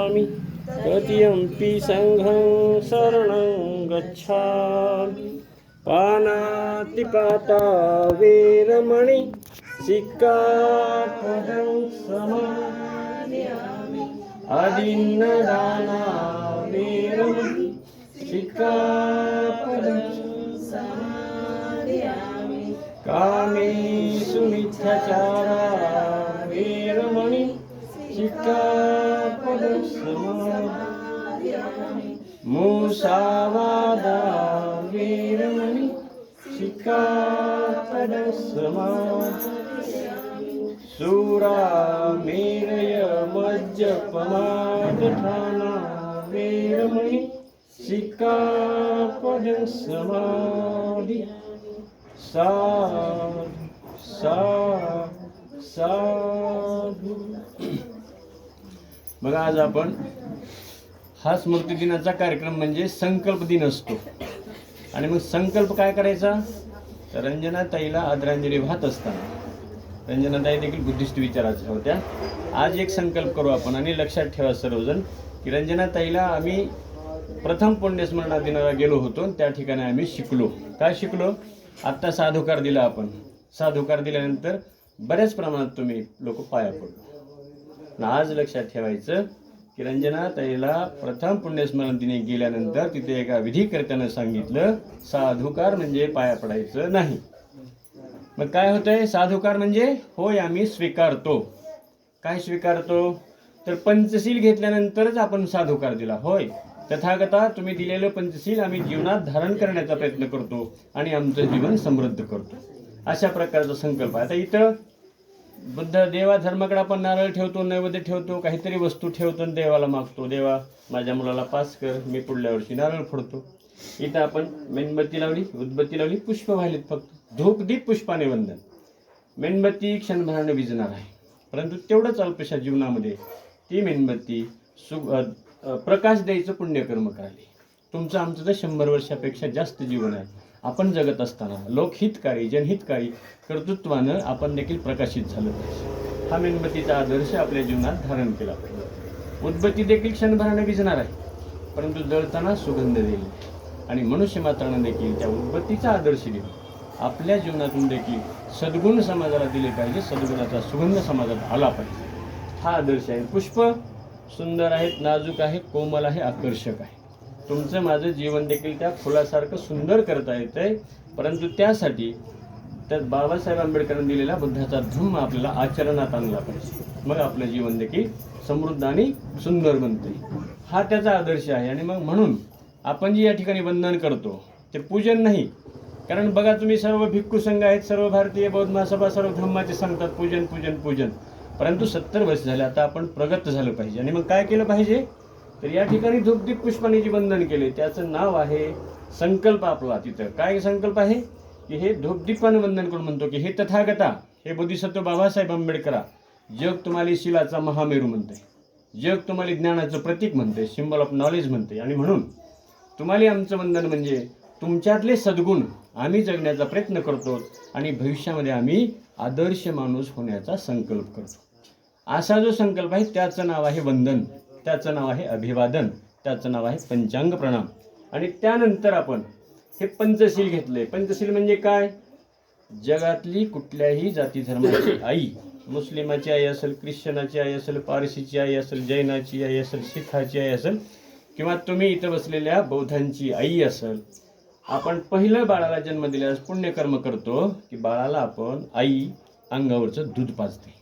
गच्छामि। तृतीयम्पि सङ्घं शरणं गच्छामि। पानातिपाता वीरमणि सिक्कापदं समादयामि आदिन्नदाना वेरमणि सिक्कापदं कामेषु मिथ्याचारा वीरमणि सिक्का समादयामि मुसावादा वेरमणि सिक्कापदं समादयामि सुरा मेरय मज्जपमादठाना वेरमणि सिक्कापदं समादि साधु साधु साधु बघा आज आपण हा स्मृती दिनाचा कार्यक्रम म्हणजे संकल्प दिन असतो. आणि मग संकल्प काय करायचा? तर रंजनाताईला आदरांजली वाहत असताना. रंजनाताई देखील बुद्धिस्ट विचाराच्या होत्या. आज एक संकल्प करू आपण आणि लक्षात ठेवा सर्वजण की रंजनाताईला आम्ही प्रथम पुण्यस्मरणा दिनाला गेलो होतो त्या ठिकाणी आम्ही शिकलो. काय शिकलो? आत्ता साधुकार दिला आपण. साधुकार दिल्यानंतर बऱ्याच प्रमाणात तुम्ही लोक पाया पडलो आज लक्षात ठेवायचं की रंजना ताईला प्रथम पुण्यस्मरण तिने गेल्यानंतर तिथे एका विधीकर्त्यानं सांगितलं साधुकार म्हणजे पाया पडायचं नाही. मग काय होतंय? साधुकार म्हणजे होय आम्ही स्वीकारतो. काय स्वीकारतो? तर पंचशील घेतल्यानंतरच आपण साधुकार दिला. होय. तथागता तुम्ही दिलेलं पंचशील आम्ही जीवनात धारण करण्याचा प्रयत्न करतो आणि आमचं जीवन समृद्ध करतो. अशा प्रकारचा संकल्प आहे. आता इथं बुद्ध देवा धर्माकडे आपण नारळ ठेवतो नैवेद्य ठेवतो काहीतरी वस्तू ठेवतो आणि देवाला मागतो. देवा माझ्या मुलाला पास कर मी पुढल्या वर्षी नारळ फोडतो. इथं आपण मेणबत्ती लावली उदबत्ती लावली पुष्प वाहिलीत फक्त. धूप दीप पुष्पाने वंदन. मेणबत्ती क्षणभराने विजणार आहे. परंतु तेवढंच अल्पशा जीवनामध्ये ती मेणबत्ती सु प्रकाश द्यायचं पुण्यकर्म करायली तुमचं आमचं तर शंभर वर्षापेक्षा जास्त जीवन आहे. आपण जगत असताना लोकहितकारी जनहितकारी कर्तृत्वानं आपण देखील प्रकाशित झालं पाहिजे. हा मेणबत्तीचा आदर्श आपल्या जीवनात धारण केला पाहिजे. उद्बत्ती देखील क्षणभराने भिजणार आहे परंतु जळताना सुगंध देईल. आणि मनुष्य मात्रानं देखील त्या उदबत्तीचा आदर्श देईल आपल्या जीवनातून देखील सद्गुण समाजाला दिले पाहिजे सद्गुणाचा सुगंध समाजात आला पाहिजे. हा आदर्श आहे. पुष्प सुंदर आहेत नाजूक आहे कोमल आहे आकर्षक आहे. तुमचं माझं जीवन देखील त्या फुलासारखं सुंदर करता येतंय. परंतु त्यासाठी त्यात बाबासाहेब आंबेडकरांनी दिलेला बुद्धाचा धम्म आपल्याला आचरणात आणला पाहिजे. मग आपलं जीवन देखील समृद्ध आणि सुंदर बनते हा त्याचा आदर्श आहे. आणि मग म्हणून आपण जे या ठिकाणी वंदन करतो ते पूजन नाही. कारण बघा तुम्ही सर्व भिक्खू संघ आहेत सर्व भारतीय बौद्ध महासभा सर्व धम्माचे सांगतात पूजन पूजन पूजन. परंतु सत्तर वर्ष झाले आता आपण प्रगत झालं पाहिजे. आणि मग काय केलं पाहिजे? तर या ठिकाणी धूपदीप पुष्पाने जे वंदन केले त्याचं नाव आहे संकल्प आपला तिथं काय संकल्प आहे? की हे धूपदीपानं वंदन करून म्हणतो की हे तथागता हे बोधिसत्व बाबासाहेब आंबेडकरा जग तुम्हाला शिलाचा महामेरू म्हणते. जग तुम्हाला ज्ञानाचं प्रतीक म्हणते सिंबल ऑफ नॉलेज म्हणते. आणि म्हणून तुम्हाला आमचं वंदन म्हणजे तुमच्यातले सद्गुण आम्ही जगण्याचा प्रयत्न करतो आणि भविष्यामध्ये आम्ही आदर्श माणूस होण्याचा संकल्प करतो. असा जो संकल्प आहे त्याचं नाव आहे वंदन. त्याचं नाव आहे अभिवादन त्याचं नाव आहे पंचांग प्रणाम. आणि त्यानंतर आपण हे पंचशील घेतलंय. पंचशील म्हणजे काय? जगातली कुठल्याही जाती धर्माची आई मुस्लिमाची आई असेल ख्रिश्चनाची आई असेल पारशीची आई असेल जैनाची आई असेल शिखाची आई असेल किंवा तुम्ही इथं बसलेल्या बौद्धांची आई असेल आपण पहिलं बाळाला जन्म दिल्यास पुण्यकर्म करतो की बाळाला आपण आई अंगावरचं दूध पाजते.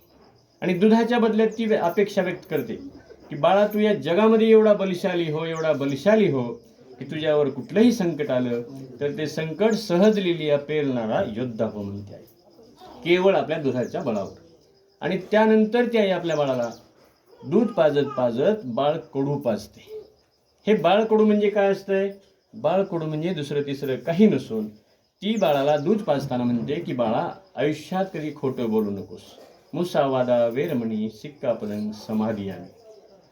आणि दुधाच्या बदल्यात ती अपेक्षा व्यक्त करते. की बाळा तू या जगामध्ये एवढा बलशाली हो एवढा बलशाली हो की तुझ्यावर कुठलंही संकट आलं तर ते संकट सहज लिलिया पेरणारा योद्धा हो म्हणते आहे. केवळ आपल्या दुधाच्या बळावर. आणि त्यानंतर ती आई आपल्या बाळाला. दूध पाजत पाजत बाळ कडू पाजते. हे बाळ कडू म्हणजे काय असतंय? बाळ कडू म्हणजे दुसरं तिसरं काही नसून ती बाळाला दूध पाजताना म्हणते की बाळा आयुष्यात कधी खोटं बोलू नकोस. मुसावादा वेरमणी सिक्कापदंग समाधी आणि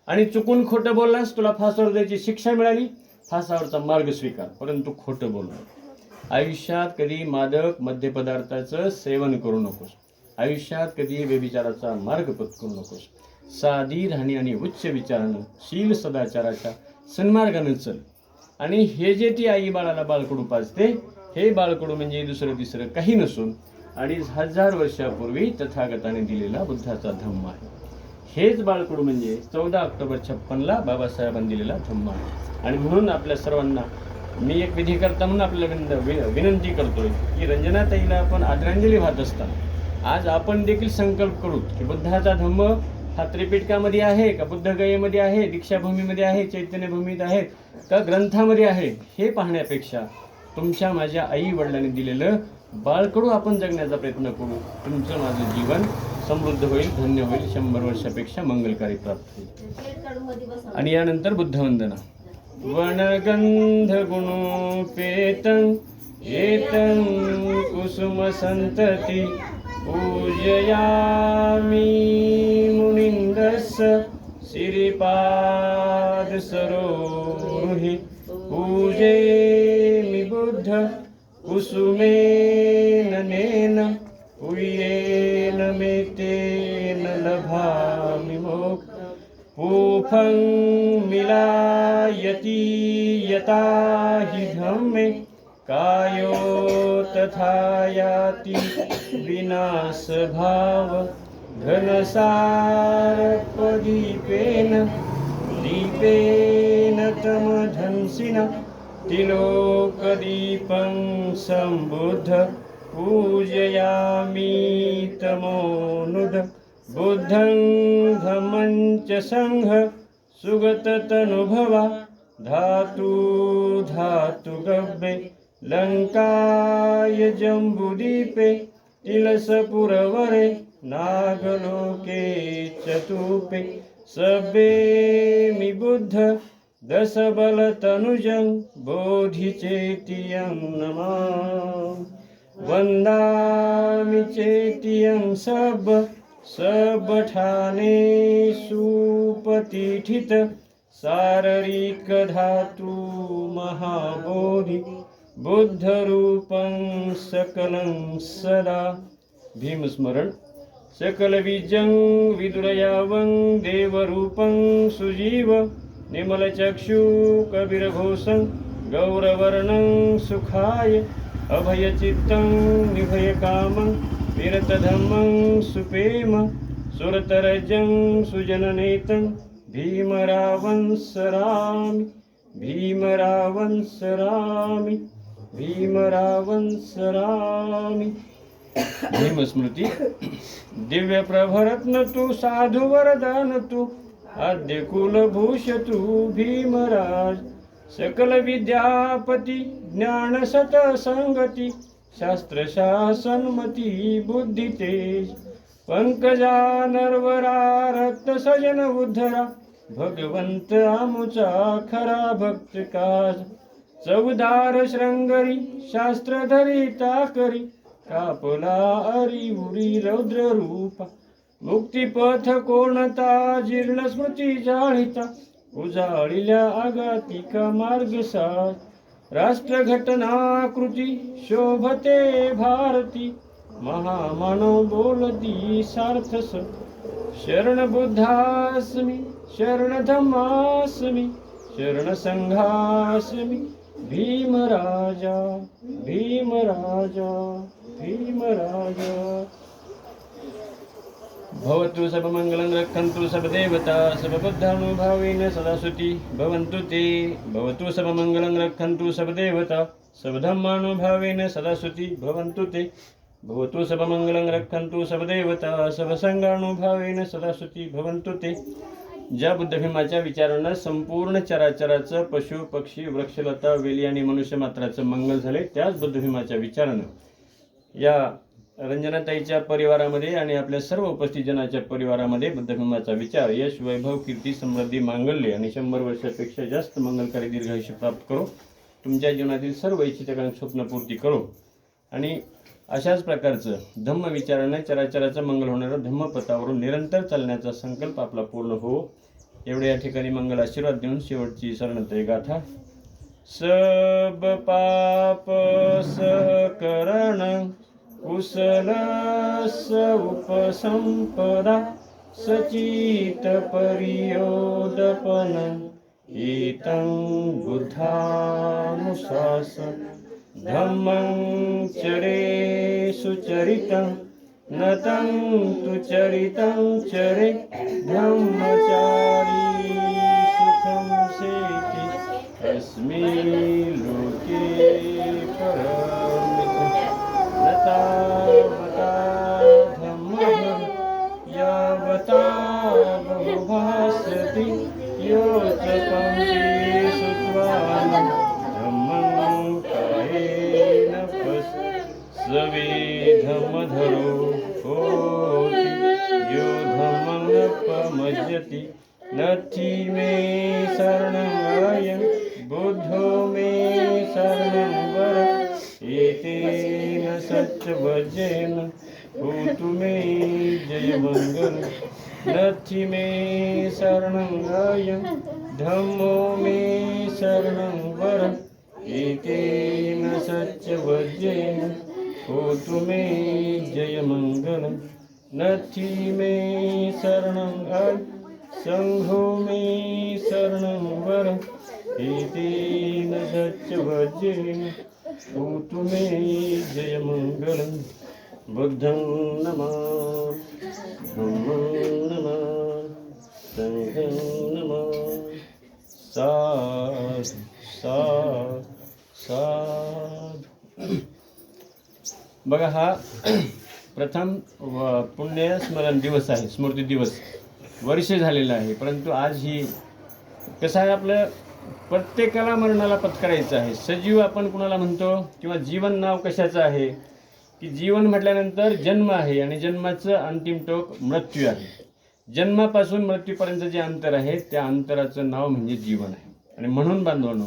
आणि चुकून खोटं बोललास तुला फासावर द्यायची शिक्षा मिळाली फासावरचा मार्ग स्वीकार. परंतु खोटं बोलणं आयुष्यात कधी मादक मद्यपदार्थाचं सेवन करू नकोस. आयुष्यात कधी व्यभिचाराचा मार्ग पत्करू नकोस. साधी राहणी आणि उच्च विचारानं शील सदाचाराच्या सन्मार्गानं चल. आणि हे जे ती आई बाळाला बाळकडू पाजते हे बाळकडू म्हणजे दुसरं तिसरं काही नसून अडीच हजार वर्षापूर्वी तथागताने दिलेला बुद्धाचा धम्म आहे. हेच बाळकडू म्हणजे चौदा ऑक्टोबर छप्पनला बाबासाहेबांनी दिलेला धम्म आहे आणि म्हणून आपल्या सर्वांना मी एक विधी करता म्हणून आपल्याला विन- विनंती करतोय की रंजनाताईला आपण आदरांजली वाहत असताना आज आपण देखील संकल्प करू की बुद्धाचा धम्म हा त्रिपिटकामध्ये आहे का बुद्धगयेमध्ये आहे दीक्षाभूमीमध्ये आहे चैतन्यभूमीत आहे का ग्रंथामध्ये आहे? हे पाहण्यापेक्षा तुमच्या माझ्या आई वडिलांनी दिलेलं बाळकडू आपण जगण्याचा प्रयत्न करू. तुमचं माझं जीवन समृद्ध होईल धन्य होईल शंभर वर्षापेक्षा मंगलकारी प्राप्त होईल. आणि यानंतर बुद्धवंदना. वनगंध गुणोपेतं एतं कुसुम संतती पूजयामि मुनिन्दस्य श्रीपाद सरोहि मी बुद्ध कुसुमेन नेन उये पूफं मिलायति यता हि धम्मे कायो तथा याति विनाशभाव घनसारपदीपेन दीपेन तमधंसिन तिलोकदीपं सम्बुद्ध पूजयामि तमोनुद बुद्धं सङ्घ सुगततनुभवा धातु धातु गव्ये लङ्काय जम्बुदीपे तिलसपुरवरे नागलोके चतुपे सभ्येमि बुद्ध दशबलतनुजं बोधिचेतियं नमा। वन्दामि चेतियं सब सबठाने सुपतिठित शारीरिक धातु महाबोधि बुद्धरूपं सकलं सदा। भीमस्मरण। सकलबीजं विदुरयावं देवरूपं सुजीव निमलचक्षुकबीरघोषं गौरवर्णं सुखाय अभयचित्तं निभयकामं विरतधम्मं सुपेम सुरतरजं सुजननेतं भीमरावंसरामि भीमरावंसरामि भीमरावंसरामि भीमस्मृती दिव्य प्रभरत्न तू साधु वरदान तू आद्य कुलभूष तू भीमराज सकल विद्यापती ज्ञान सत संगती। शास्त्र शासनमती बुद्धी तेज. पंकजा नरवरा रक्त सजन उद्धरा. भगवंत आमुचा खरा भक्त काज. चौदार श्रंगरी शास्त्र धरिता करी. कापला अरी उरी रौद्र रूपा. मुक्तिपथ कोणता जीर्ण स्मृती जाळिता. उजाळिल्या आगातिका मार्ग साज राष्ट्रघटनाकृती शोभते भारती। महामानव बोलती सार्थस शरण शरणधमास्मि शरण शरण भीमराजा भीमराजा भीमराजा। भवतु सर्वमङ्गलं रक्षन्तु सर्वदेवता सर्वबुद्धानुभावेन सदा सुति भवन्तु ते। भवतु सर्वमङ्गलं रक्षन्तु सर्वदेवता सबधम्मानुभावेन सदा सुति भवन्तु ते। भवतु सर्वमङ्गलं रक्षन्तु सर्वदेवता सर्वसङ्गानुभावेन सदा सुति भवन्तु ते। ज्या बुद्धभीमाच्या विचारानं संपूर्ण चराचराचं पशु पक्षी वृक्षलता वेली आणि मनुष्यमात्राचं मंगल झाले त्याच बुद्धभीमाच्या विचारानं. या रंजनाताईच्या परिवारामध्ये आणि आपल्या सर्व उपस्थित जनाच्या परिवारामध्ये बुद्धभीमाचा विचार यश वैभव कीर्ती समृद्धी मांगल्य आणि शंभर वर्षापेक्षा जास्त मंगलकारी दीर्घायुष्य प्राप्त करो. तुमच्या जीवनातील सर्व इच्छितकांची स्वप्नपूर्ती करो. आणि अशाच प्रकारचं धम्म विचारानं चराचराचं मंगल होणारं धम्मपथावरून निरंतर चालण्याचा संकल्प आपला पूर्ण हो. एवढे या ठिकाणी मंगल आशीर्वाद देऊन शेवटची शरणतय गाथा. सब पाप सहकरण कुशलस उपसंपदा सचित परियोदपन एतं बुद्धानुशासन। धम्मं चरे सुचरितं न तं तु चरितं चरे ब्रह्मचारी सुखं सेति अस्मि लोके परमितं नता बहुभास्यति यो च पङ्क्तिषु त्वानं धम्मं कायेन होति यो धम्ममपमज्यति नथि मे शरणं बुद्धो मे शरणं वर। एतेन सत्यवजेन होतु मे जयमङ्गल। नथि मे सत्यवजेन होतु मे जयमङ्गलं बुद्धं नमः धम्मं नमः सङ्घं नमः। सा सा बघा हा प्रथम व दिवस आहे स्मृती दिवस. वर्ष झालेला आहे परंतु आज ही कसं आहे आपलं प्रत्येकाला मरणाला पत्करायचं आहे. सजीव आपण कुणाला म्हणतो किंवा जीवन नाव कशाचं आहे? की जीवन म्हटल्यानंतर जन्म आहे आणि जन्माचं अंतिम टोक मृत्यू आहे. जन्मापासून मृत्यूपर्यंत जे अंतर आहे त्या अंतराचं नाव म्हणजे जीवन आहे. आणि म्हणून बांधवांनो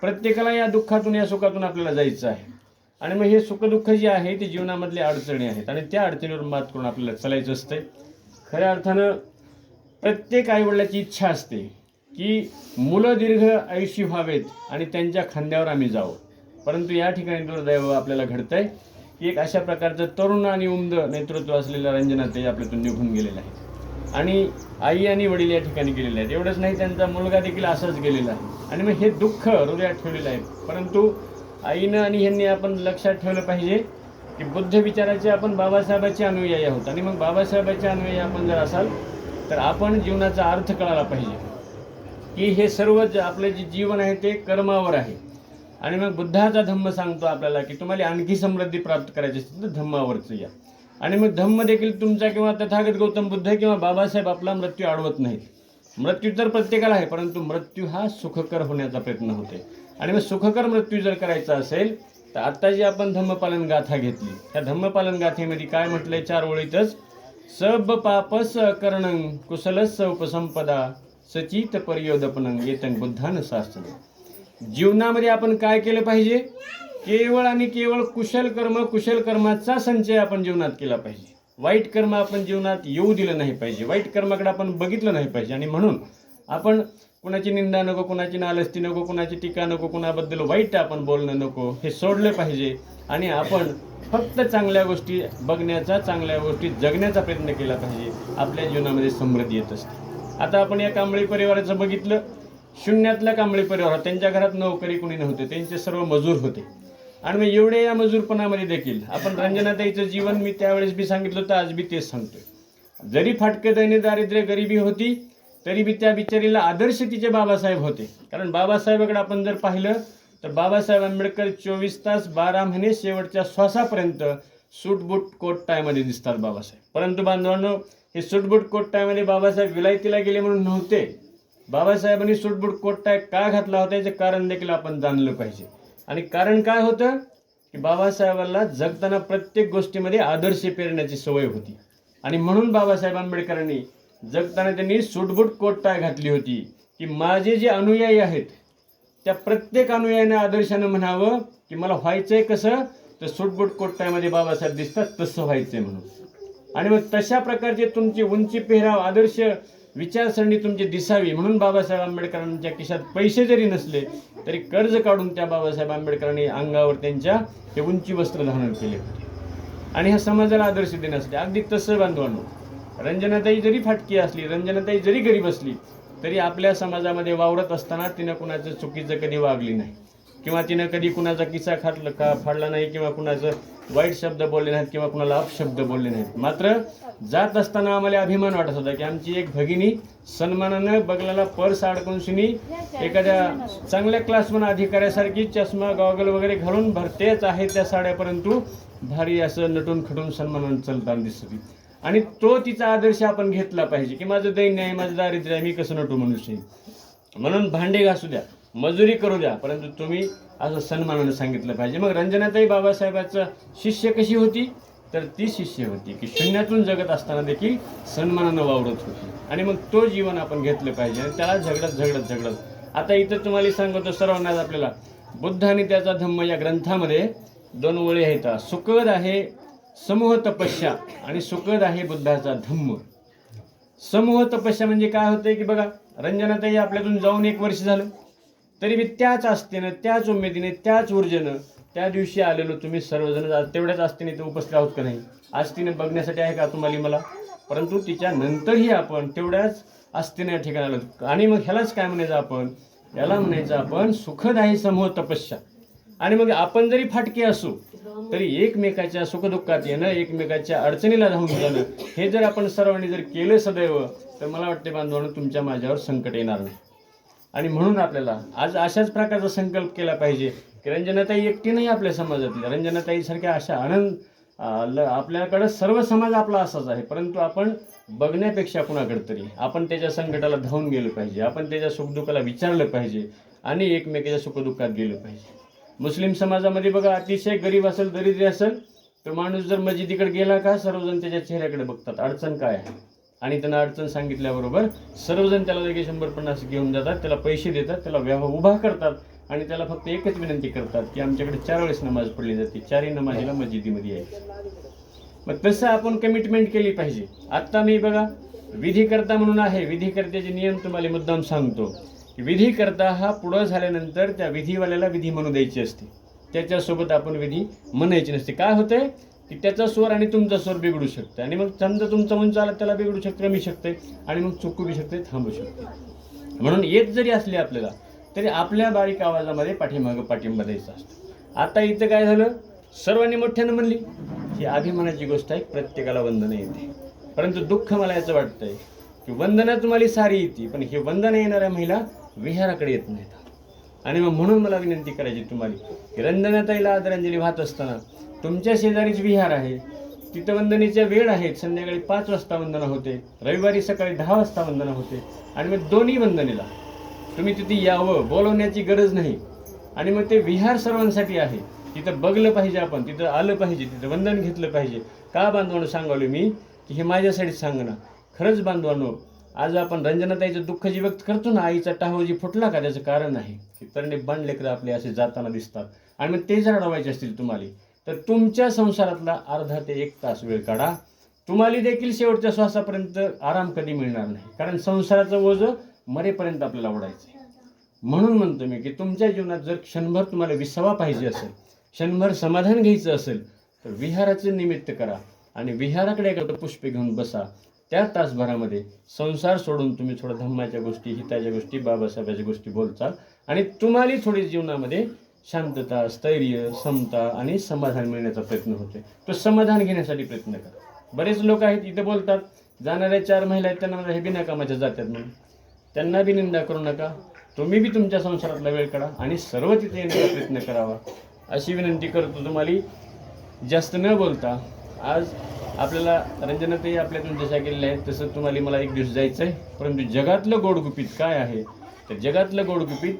प्रत्येकाला या दुःखातून या सुखातून आपल्याला जायचं आहे. आणि मग हे सुखदुःख जे आहे ते जीवनामधल्या अडचणी आहेत. आणि त्या अडचणीवर मात करून आपल्याला चालायचं असतं खऱ्या अर्थानं प्रत्येक आईवडिलाची इच्छा असते. की मुलं दीर्घ आयुष्य व्हावेत आणि त्यांच्या खांद्यावर आम्ही जावं. परंतु या ठिकाणी दुर्दैव आपल्याला घडतंय की एक अशा प्रकारचं तरुण आणि उमद नेतृत्व असलेल्या रंजनाताई आपल्यातून निघून गेलेला आहे. आणि आई आणि वडील या ठिकाणी गेलेले आहेत. एवढंच नाही त्यांचा मुलगा देखील असाच गेलेला आहे. आणि मग हे दुःख हृदयात ठेवलेलं आहे. परंतु आईनं आणि ह्यांनी आपण लक्षात ठेवलं पाहिजे की बुद्ध विचाराचे आपण बाबासाहेबाचे अनुयायी आहोत. आणि मग बाबासाहेबाचे अनुयायी आपण जर असाल तर आपण जीवनाचा अर्थ कळाला पाहिजे. की हे सर्व जे आपलं जे जीवन आहे ते कर्मावर आहे. आणि मग बुद्धाचा धम्म सांगतो आपल्याला की तुम्हाला आणखी समृद्धी प्राप्त करायची असेल तर धम्मावरचं या. आणि मग धम्म देखील तुमचा किंवा तथागत गौतम बुद्ध किंवा बाबासाहेब आपला मृत्यू अडवत नाहीत. मृत्यू तर प्रत्येकाला आहे परंतु मृत्यू हा सुखकर होण्याचा प्रयत्न होते आणि मग सुखकर मृत्यू जर करायचा असेल तर आत्ता जी आपण धम्मपालन गाथा घेतली त्या धम्मपालन गाथेमध्ये काय म्हटलंय? चार ओळीतच सब पापस करणं कुशलस उपसंपदा सचित परियोदपनं येतं बुद्धान शास्त्र जीवनामध्ये आपण काय केलं पाहिजे? केवळ आणि केवळ कुशल कर्म कुशल कर्माचा संचय आपण जीवनात केला पाहिजे. वाईट कर्म आपण जीवनात येऊ दिलं नाही पाहिजे. वाईट कर्माकडे आपण बघितलं नाही पाहिजे. आणि म्हणून आपण कुणाची निंदा नको कुणाची नालस्ती नको कुणाची टीका नको कुणाबद्दल वाईट आपण बोलणं नको हे सोडलं पाहिजे. आणि आपण फक्त चांगल्या गोष्टी बघण्याचा चांगल्या गोष्टी जगण्याचा प्रयत्न केला पाहिजे. आपल्या जीवनामध्ये समृद्धी येत असते. आता आपण या कांबळी परिवाराचं बघितलं. शून्यातला कांबळी परिवार त्यांच्या घरात नोकरी कुणी नव्हते त्यांचे सर्व मजूर होते. आणि मग एवढे या मजूरपणामध्ये देखील आपण रंजनाताईचं जीवन मी त्यावेळेस बी सांगितलं होतं आज बी तेच सांगतोय. जरी फाटके दैन्य दारिद्र्य गरिबी होती तरी बी त्या बिचारीला आदर्श तिचे बाबासाहेब होते. कारण बाबासाहेबाकडे आपण जर पाहिलं तर बाबासाहेब आंबेडकर चोवीस तास बारा महिने शेवटच्या श्वासापर्यंत सूटबूट कोट टायमध्ये दिसतात बाबासाहेब. परंतु बांधवांनो हे सूटबूट कोट टायमध्ये बाबासाहेब विलायतीला गेले म्हणून नव्हते. बाबासाहेबांनी सूटबूट कोट टाय का घातला होता याचे कारण देखील आपण जाणलं पाहिजे. आणि कारण काय होतं? की बाबासाहेबांना जगताना प्रत्येक गोष्टीमध्ये आदर्श पेरण्याची सवय होती. आणि म्हणून बाबासाहेब आंबेडकरांनी जगताना त्यांनी सूटबूट कोट टाय घातली होती. की माझे जे अनुयायी आहेत त्या प्रत्येक अनुयायाने आदर्शानं म्हणावं की मला व्हायचंय कसं? तर सुटबुट कोट्टामध्ये बाबासाहेब दिसतात तसं व्हायचंय म्हणून. आणि मग तशा प्रकारचे तुमची उंची पेहराव आदर्श विचारसरणी तुमची दिसावी म्हणून बाबासाहेब आंबेडकरांच्या खिशात पैसे जरी नसले तरी कर्ज काढून त्या बाबासाहेब आंबेडकरांनी अंगावर त्यांच्या हे उंची वस्त्र धारण केले होते. आणि ह्या समाजाला आदर्श देण्यासाठी अगदी तसं बांधवानो. रंजनाताई जरी फाटकी असली रंजनाताई जरी गरीब असली तरी आपल्या समाजामध्ये वावरत असताना तिनं कुणाचं चुकीचं कधी वागली नाही. किंवा तिनं कधी कुणाचा किस्सा खाटला का फाडला नाही किंवा कुणाचं वाईट शब्द बोलले नाहीत किंवा कुणाला अपशब्द बोलले नाहीत. मात्र जात असताना आम्हाला अभिमान वाटत होता की आमची एक भगिनी सन्मानानं बगलाला पर्स अडकून एखाद्या चांगल्या क्लासमन अधिकाऱ्यासारखी चष्मा गॉगल वगैरे घालून भरतेच आहे त्या साड्या परंतु भारी असं नटून खटून सन्मानानं चलताना दिसत होती. आणि तो तिचा आदर्श आपण घेतला पाहिजे की माझं दैन्य आहे माझं दारिद्र्य आहे मी कसं नटू मनुष्य म्हणून भांडे घासू द्या. मजुरी करू द्या परंतु तुम्ही असं सन्मानानं सांगितलं पाहिजे. मग रंजनाताई बाबासाहेबाचं शिष्य कशी होती? तर ती शिष्य होती की शून्यातून जगत असताना देखील सन्मानानं वावरत होती. आणि मग तो जीवन आपण घेतलं पाहिजे आणि त्याला झगडत झगडत झगडत. आता इथं तुम्हाला सांगतो सर्वांनाच आपल्याला बुद्ध आणि त्याचा धम्म या ग्रंथामध्ये दोन ओळी आहेत. सुखद आहे समूह तपस्या आणि सुखद आहे बुद्धाचा धम्म. समूह तपस्या म्हणजे काय होतंय की बघा रंजनाताई आपल्यातून जाऊन एक वर्ष झालं. तरी मी त्याच असतेनं त्याच उमेदीने त्याच ऊर्जेनं त्या दिवशी आलेलो तुम्ही सर्वजण. तेवढ्याच आस्थेने ते उपस्थित आहोत का नाही? आस्थेने बघण्यासाठी आहे का तुम्हाला मला? परंतु तिच्या नंतरही आपण तेवढ्याच आस्तीने या ठिकाणी आलो. आणि मग ह्यालाच काय म्हणायचं आपण? याला म्हणायचं आपण सुखद आहे समूह तपस्या. आणि मग आपण जरी फाटके असू तरी एकमेकाच्या सुखदुःखात येणं एकमेकाच्या अडचणीला धावून जाणं हे जर आपण सर्वांनी जर केलं सदैव तर मला वाटते बांधवांनो तुमच्या माझ्यावर संकट येणार नाही. आणि म्हणून आपल्याला आज अशाच प्रकारचा संकल्प केला पाहिजे की रंजनाताई एकटी नाही आपल्या समाजातली रंजनाताईसारख्या अशा आनंद आपल्याकडं सर्व समाज आपला असाच आहे. परंतु आपण बघण्यापेक्षा कुणाकडे तरी आपण त्याच्या संकटाला धावून गेलो पाहिजे आपण त्याच्या सुखदुःखाला विचारलं पाहिजे आणि एकमेकाच्या सुखदुःखात गेलं पाहिजे. मुस्लिम समाजामध्ये बघा अतिशय गरीब असेल दरिद्री असेल तो माणूस जर मस्जिदीकडे गेला का सर्वजण त्याच्या चेहऱ्याकडे बघतात अडचण काय आहे? आणि त्यांना अडचण सांगितल्याबरोबर सर्वजण त्याला लगेच शंभर पन्नास घेऊन जातात त्याला पैसे देतात त्याला व्यवहार उभा करतात आणि त्याला फक्त एकच विनंती करतात की आमच्याकडे चार वेळेस नमाज पडली जाते. चारही नमाजीला मस्जिदीमध्ये यायचं मग तसं आपण कमिटमेंट केली पाहिजे. आत्ता मी बघा विधिकर्ता म्हणून आहे. विधीकर्त्याचे नियम तुम्हाला मुद्दाम सांगतो. विधीकर्ता हा पुढं झाल्यानंतर त्या विधीवाल्याला विधी म्हणू द्यायची असते. त्याच्यासोबत आपण विधी म्हणायची नसते. काय होतंय? की त्याचा स्वर आणि तुमचा स्वर बिघडू शकते. आणि मग समजा तुमचं मन चालत त्याला बिघडू शकतं कमी शकते. आणि मग चुकू बी शकते थांबू शकते. म्हणून येत जरी असली आपल्याला तरी आपल्या बारीक आवाजामध्ये पाठीमागं पाठिंबा द्यायचा असतो. आता इथं काय झालं? सर्वांनी मोठ्यानं म्हणली ही अभिमानाची गोष्ट आहे प्रत्येकाला वंदना येते. परंतु दुःख मला याचं वाटतंय की वंदना तुम्हाला सारी येते पण ही वंदना येणाऱ्या महिला विहाराकडे येत नाहीत. आणि मग म्हणून मला विनंती करायची तुम्हाला की रंजनाताईला आदरांजली वाहत असताना तुमच्या शेजारीच विहार आहे. तिथं वंदनेच्या वेळ आहेत. संध्याकाळी पाच वाजता वंदना होते. रविवारी सकाळी दहा वाजता वंदना होते. आणि मग दोन्ही वंदनेला. तुम्ही तिथे यावं बोलवण्याची गरज नाही. आणि मग ते विहार सर्वांसाठी आहे. तिथं बघलं पाहिजे आपण. तिथं आलं पाहिजे. तिथं वंदन घेतलं पाहिजे. का बांधवानं सांगावलं मी? की हे माझ्यासाठी सांगणं खरंच बांधवानो आज आपण रंजनाताईचं दुःख जे व्यक्त करतो ना आईचा टाहोजी फुटला का त्याचं कारण आहे. की तरणे बाण लेकरं आपले असे जाताना दिसतात. आणि मग ते जर अडवायचे असतील तुम्हाला. तर तुमच्या संसारातला अर्धा ते एक तास वेळ काढा. तुम्हाला देखील शेवटच्या श्वासापर्यंत आराम कधी मिळणार नाही. कारण संसाराचं ओझं मरेपर्यंत आपल्याला ओढायचं आहे म्हणून म्हणतो मी की तुमच्या जीवनात जर क्षणभर तुम्हाला विसावा पाहिजे असेल क्षणभर समाधान घ्यायचं असेल तर विहाराचं निमित्त करा आणि विहाराकडे एखादं पुष्पे घेऊन बसा. त्या तासभरामध्ये संसार सोडून तुम्ही थोडं धम्माच्या गोष्टी हिताच्या गोष्टी बाबासाहेबाच्या गोष्टी बोलचाल आणि तुम्हाला थोडी जीवनामध्ये शांतता स्थैर्य समता आणि समाधान मिळण्याचा प्रयत्न होते. तो समाधान घेण्यासाठी प्रयत्न करा. बरेच लोक आहेत इथे बोलतात जाणाऱ्या चार महिला आहेत त्यांना म्हणतात, हे बिना माझ्या जातात म्हणून. त्यांना बी निंदा करू नका. तुम्ही बी तुमच्या संसारातला वेळ काढा आणि सर्व तिथे येण्याचा प्रयत्न करावा. अशी विनंती करतो तुम्हाला. जास्त न बोलता आज आपल्याला रंजनातही आपल्या तुमच्याशा केलेल्या आहेत तसं तुम्हाला मला एक दिवस जायचं आहे परंतु जगातलं गोडगुपित काय आहे? तर जगातलं गोडगुपित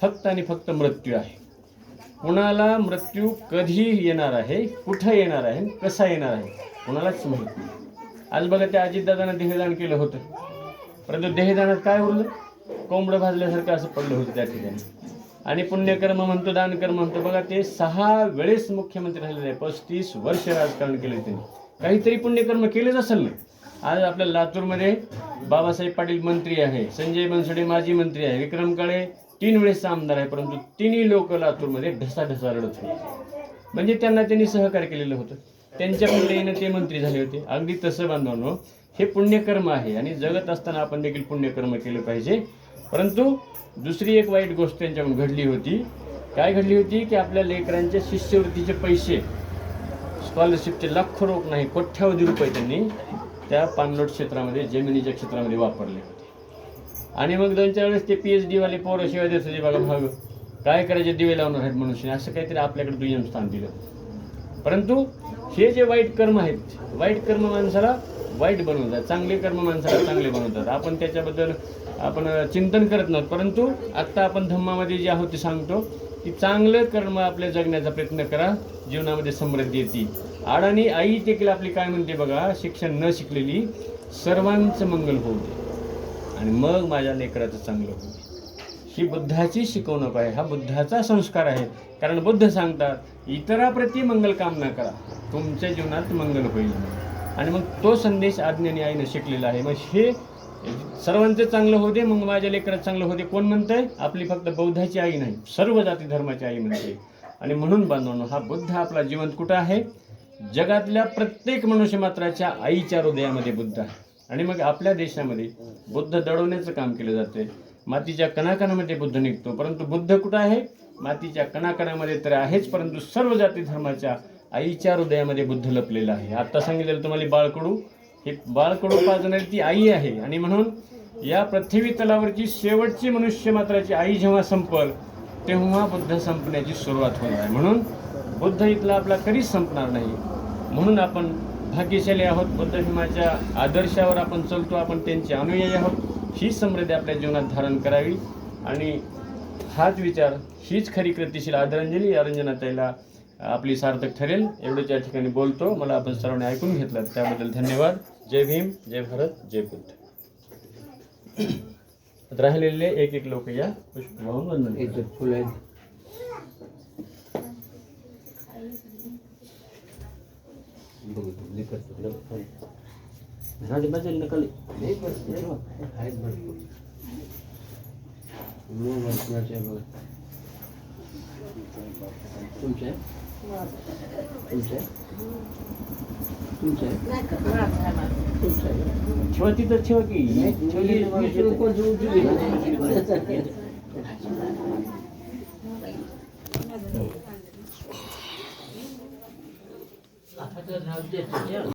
फक्त आणि फक्त मृत्यू आहे. कुणाला मृत्यू कधी येणार आहे कुठं येणार आहे कसा येणार आहे कुणालाच माहीत नाही. आज बघा त्या अजितदादानं देहदान केलं होतं. परंतु देहदानात काय उरलं? कोंबडं भाजल्यासारखं असं पडलं होतं त्या ठिकाणी. आणि पुण्यकर्म म्हणतो दानकर्म म्हणतो. बघा ते सहा वेळेस मुख्यमंत्री झालेले आहे पस्तीस वर्ष राजकारण केले त्यांनी. काहीतरी पुण्यकर्म केलेच असेल ना. आज आपल्या लातूरमध्ये बाबासाहेब पाटील मंत्री आहे संजय बनसोडे माजी मंत्री आहे विक्रम काळे तीन वेळेसचा आमदार आहे परंतु तिन्ही लोक लातूरमध्ये ढसाढसा रडत होते. म्हणजे त्यांना त्यांनी सहकार्य केलेलं होतं. त्यांच्या पुढे ते मंत्री झाले होते. अगदी तसं बांधवांनो हे पुण्यकर्म आहे आणि जगत असताना आपण देखील पुण्यकर्म केलं पाहिजे. परंतु दुसरी एक वाईट गोष्ट त्यांच्याकडून घडली होती. काय घडली होती की आपल्या लेकरांच्या शिष्यवृत्तीचे पैसे स्कॉलरशिपचे लाखो रोख नाही कोट्यावधी रुपये त्यांनी त्या पाणलोट क्षेत्रामध्ये जमिनीच्या क्षेत्रामध्ये वापरले. आणि मग दोन चार वेळेस ते पी एच डीवाले पोरं शिवाय देत होते बघा भाग काय करायचे दिवे लावणार आहेत मनुष्य असं काहीतरी आपल्याकडे दुय्यम स्थान दिलं. परंतु हे जे वाईट कर्म आहेत वाईट कर्म माणसाला वाईट बनवतात चांगले कर्म माणसाला चांगले बनवतात. आपण त्याच्याबद्दल आपण चिंतन करत नाही परंतु आत्ता आपण धम्मामध्ये जे आहोत ते सांगतो की चांगलं कर्म आपल्या जगण्याचा प्रयत्न करा जीवनामध्ये समृद्धी येते. आडाणी आई देखील आपली काय म्हणते बघा शिक्षण न शिकलेली सर्वांचं मंगल होऊ दे. आणि मग माझ्या लेकराचं चांगलं होईल. ही बुद्धाची शिकवणूक आहे हा बुद्धाचा संस्कार आहे. कारण बुद्ध सांगतात इतराप्रती मंगल कामना करा. तुमच्या जीवनात मंगल होईल. आणि मग तो संदेश आज्ञानी आईनं शिकलेला आहे. मग हे सर्वांचं चांगलं होऊ दे मग माझ्या लेकरात चांगलं होते कोण म्हणतंय? आपली फक्त बौद्धाची आई नाही सर्व जाती धर्माची आई म्हणते. आणि म्हणून बांधवणं हा बुद्ध आपला जिवंत कुठं आहे? जगातल्या प्रत्येक मनुष्यमात्राच्या आईच्या हृदयामध्ये बुद्ध आहे. आणि मग आपल्या देशामध्ये बुद्ध दडवण्याचं काम केलं जाते मातीच्या कणाकणामध्ये बुद्ध निघतो परंतु बुद्ध कुठं आहे? मातीच्या कणाकणामध्ये तर आहेच परंतु सर्व जाती धर्माच्या आईच्या हृदयामध्ये बुद्ध लपलेला आहे. आता सांगितलेलं तुम्हाला बाळकडू हे बाळकडू पाजणारी ती आई आहे. आणि म्हणून या पृथ्वी तलावरची शेवटची मनुष्य मात्राची आई जेव्हा संपल तेव्हा बुद्ध संपण्याची सुरुवात होणार आहे. म्हणून बुद्ध इथला आपला कधीच संपणार नाही. म्हणून आपण भाग्यशाली आहोत बुद्ध भीमाच्या आदर्शावर आपण चालतो आपण त्यांचे अनुयायी आहोत. ही समृद्धी आपल्या जीवनात धारण करावी. आणि हाच विचार हीच खरी कृतीशील आदरांजली या रंजनाताईला आपली सार्थक ठरेल. एवढंच या ठिकाणी बोलतो. मला आपण सर्वांनी ऐकून घेतलं. त्याबद्दल धन्यवाद. जय भीम जय भारत जय बुद्ध. राहिलेले एक एक लोक या. पुष्प वाहून वंदन फुलं आहेत. बघू झाडे बदल नकल. आहेत भरपूर तुमचे? तुमचे? तुमचे? तुमचे? ठेवा तिथं ठेवा की कोण उजवी आहे? आपलं राहू दे.